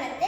വെള്ളത്തെ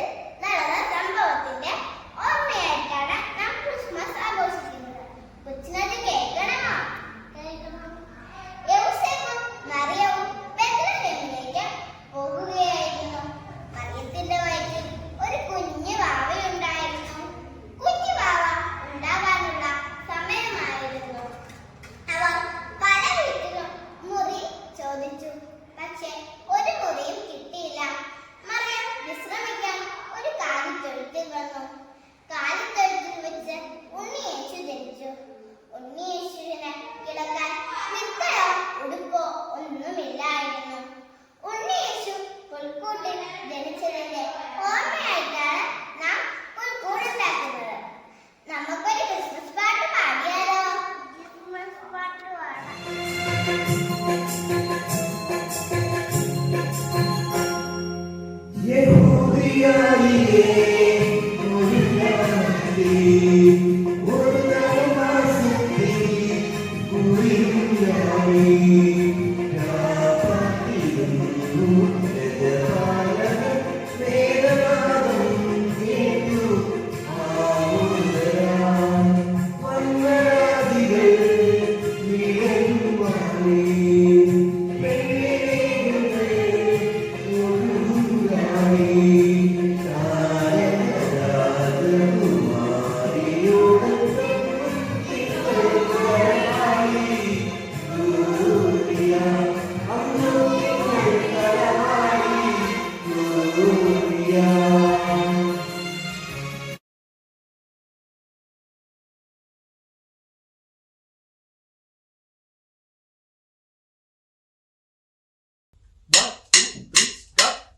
Yeah, yeah, yeah.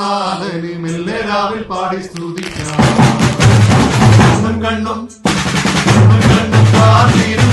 നാഥന് മെല്ലെ രാവിൽ പാടി സ്തുതിക്കാം. കണ്ണും കണ്ണും കാത്തിരും